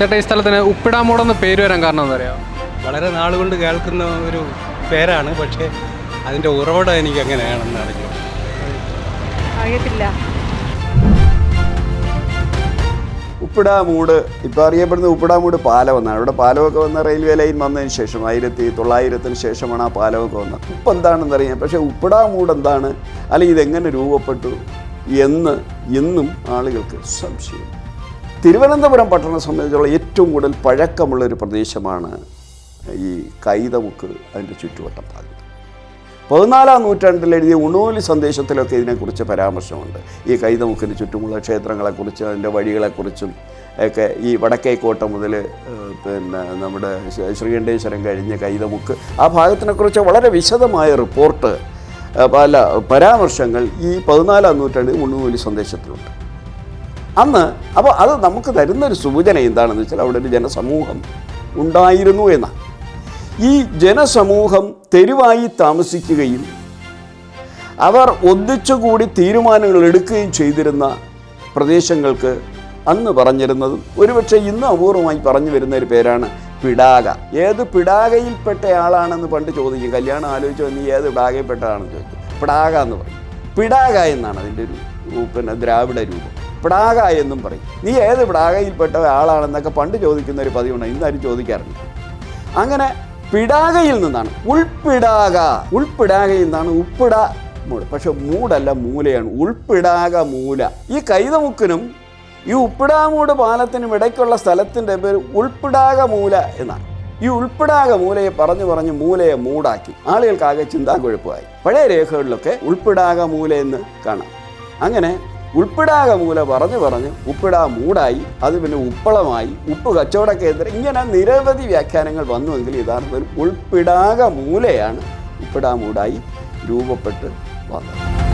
ചേട്ടാ ഈ സ്ഥലത്തിന് ഉപ്പിടാമൂടെന്ന് പേര് വരാൻ കാരണം എന്താ പറയുക വളരെ നാളുകൊണ്ട് കേൾക്കുന്ന ഒരു പേരാണ് പക്ഷേ അതിന്റെ ഉറവിടം എനിക്ക് എങ്ങനെയാണെന്ന് അറിഞ്ഞു അറിയത്തില്ല. ഉപ്പിടാമൂട് ഇപ്പോൾ അറിയപ്പെടുന്ന ഉപ്പിടാമൂട് പാലം എന്നാണ്. ഇവിടെ പാലമൊക്കെ വന്ന റെയിൽവേ ലൈൻ വന്നതിന് ശേഷം ആയിരത്തി തൊള്ളായിരത്തിന് ശേഷമാണ് ആ പാലമൊക്കെ വന്നത്. ഉപ്പ് എന്താണെന്ന് അറിയാം. പക്ഷേ ഉപ്പിടാമൂട് എന്താണ്? അല്ലെങ്കിൽ ഇതെങ്ങനെ രൂപപ്പെട്ടു? എന്ന് എന്നും ആളുകൾക്ക് സംശയം തിരുവനന്തപുരം പട്ടണം സംബന്ധിച്ചുള്ള ഏറ്റവും കൂടുതൽ പഴക്കമുള്ള ഒരു പ്രദേശമാണ് ഈ കൈതമുക്ക് അതിന്റെ ചുറ്റുവട്ടം ഭാഗം പതിനാലാം നൂറ്റാണ്ടിൽ എഴുതിയ ഉണോലി സന്ദേശത്തിലൊക്കെ ഇതിനെക്കുറിച്ച് പരാമർശമുണ്ട്. ഈ കൈതമുക്കിന് ചുറ്റുമുള്ള ക്ഷേത്രങ്ങളെക്കുറിച്ചും അതിന്റെ വഴികളെക്കുറിച്ചും ഒക്കെ ഈ വടക്കേക്കോട്ട മുതൽ പിന്നെ നമ്മുടെ ശ്രീ- ശ്രീകണ്ഠേശ്വരം കഴിഞ്ഞ് കൈതമുക്ക് ആ ഭാഗത്തിനെക്കുറിച്ച് വളരെ വിശദമായ റിപ്പോർട്ട് പല പരാമർശങ്ങൾ ഈ പതിനാലാം നൂറ്റാണ്ടിൽ ഉണ്ണുനൂലി സന്ദേശത്തിലുണ്ട്. അന്ന് അപ്പോൾ അത് നമുക്ക് തരുന്ന ഒരു സൂചന എന്താണെന്ന് വെച്ചാൽ അവിടെ ഒരു ജനസമൂഹം ഉണ്ടായിരുന്നു എന്നാണ് ഈ ജനസമൂഹം തെരുവായി താമസിക്കുകയും അവർ ഒന്നിച്ചുകൂടി തീരുമാനങ്ങൾ എടുക്കുകയും ചെയ്തിരുന്ന പ്രദേശങ്ങൾക്ക് അന്ന് പറഞ്ഞിരുന്നത് ഒരുപക്ഷെ ഇന്ന് അപൂർവമായി പറഞ്ഞു വരുന്ന ഒരു പേരാണ് പിടാക. ഏത് പിടാകയിൽപ്പെട്ട ആളാണെന്ന് പണ്ട് ചോദിക്കും. കല്യാണം ആലോചിച്ചു നീ ഏത് പിടാകയിൽപ്പെട്ടതാണെന്ന് ചോദിക്കും. പിടാക എന്ന് പറയും. പിടാക എന്നാണ് അതിന്റെ ഒരു പിന്നെ ദ്രാവിഡ രൂപം. പിടാക എന്നും പറയും. നീ ഏത് പിടാകയിൽപ്പെട്ട ആളാണെന്നൊക്കെ പണ്ട് ചോദിക്കുന്ന ഒരു പതിവുണ്ട്. ഇന്നാരും ചോദിക്കാറില്ല. അങ്ങനെ പിടാകയിൽ നിന്നാണ്. ഉൾപ്പിടാക ഉൾപ്പിടാകയിൽ നിന്നാണ് ഉപ്പിട മൂട്. പക്ഷെ മൂടല്ല മൂലയാണ്. ഉൾപ്പിടാക മൂല. ഈ കൈതമുക്കിനും ഈ ഉപ്പിടാമൂട് പാലത്തിനും ഇടയ്ക്കുള്ള സ്ഥലത്തിന്റെ പേര് ഉൾപ്പിടാക മൂല എന്നാണ്. ഈ ഉൾപ്പിടാക മൂലയെ പറഞ്ഞു പറഞ്ഞ് മൂലയെ മൂടാക്കി. ആളുകൾക്കാകെ ചിന്താക്കുഴപ്പമായി പഴയ രേഖകളിലൊക്കെ ഉൾപ്പിടാക മൂല എന്ന് കാണാം. അങ്ങനെ ഉൾപ്പിടാക മൂല പറഞ്ഞു പറഞ്ഞ് ഉപ്പിടാ മൂടായി അത് പിന്നെ ഉപ്പളമായി ഉപ്പ് കച്ചവട കേന്ദ്രം ഇങ്ങനെ നിരവധി വ്യാഖ്യാനങ്ങൾ വന്നുവെങ്കിൽ യഥാർത്ഥത്തിൽ ഉൾപ്പിടാക മൂലയാണ് ഉപ്പിടാ മൂടായി രൂപപ്പെട്ട് വന്നത്.